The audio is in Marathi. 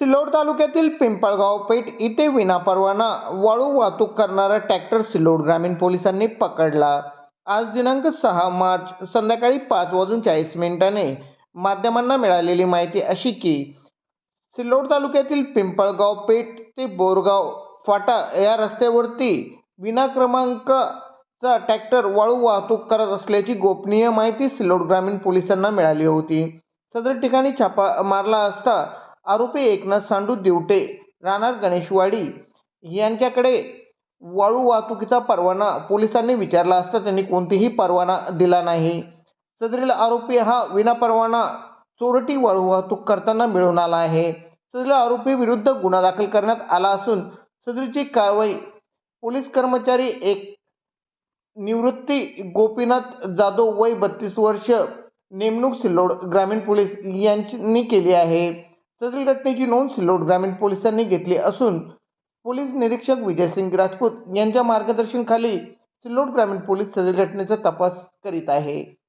सिल्लोड तालुक्यातील पिंपळगाव पेठ इथे विनापरवाना वाळू वाहतूक करणारा ट्रॅक्टर सिल्लोड ग्रामीण पोलिसांनी पकडला. आज दिनांक सहा मार्च संध्याकाळी पाच वाजून चाळीस मिनिटाने माध्यमांना मिळालेली माहिती अशी की सिल्लोड तालुक्यातील पिंपळगाव पेठ ते बोरगाव फाटा या रस्त्यावरती विना क्रमांकाचा ट्रॅक्टर वाळू वाहतूक करत असल्याची गोपनीय माहिती सिल्लोड ग्रामीण पोलिसांना मिळाली होती. सदर ठिकाणी छापा मारला असता आरोपी एकनाथ सांडू दिवटे राहणार गणेशवाडी. यांच्याकडे वाळू वाहतुकीचा परवाना पोलिसांनी विचारला असता त्यांनी कोणतीही परवाना दिला नाही. सदरील आरोपी हा विनापरवाना चोरटी वाळू वाहतूक करताना मिळून आला आहे. सदरील आरोपी विरुद्ध गुन्हा दाखल करण्यात आला असून सदरीची कारवाई पोलीस कर्मचारी एक निवृत्ती गोपीनाथ जाधव वय बत्तीस वर्ष नेमणूक सिल्लोड ग्रामीण पोलीस यांनी केली आहे. सदरील घटनेची नोंद सिल्लोड ग्रामीण पोलिसांनी घेतली असून पोलीस निरीक्षक विजयसिंग राजपूत यांच्या मार्गदर्शनाखाली सिल्लोड ग्रामीण पोलीस सदरील घटनेचा तपास करीत आहे.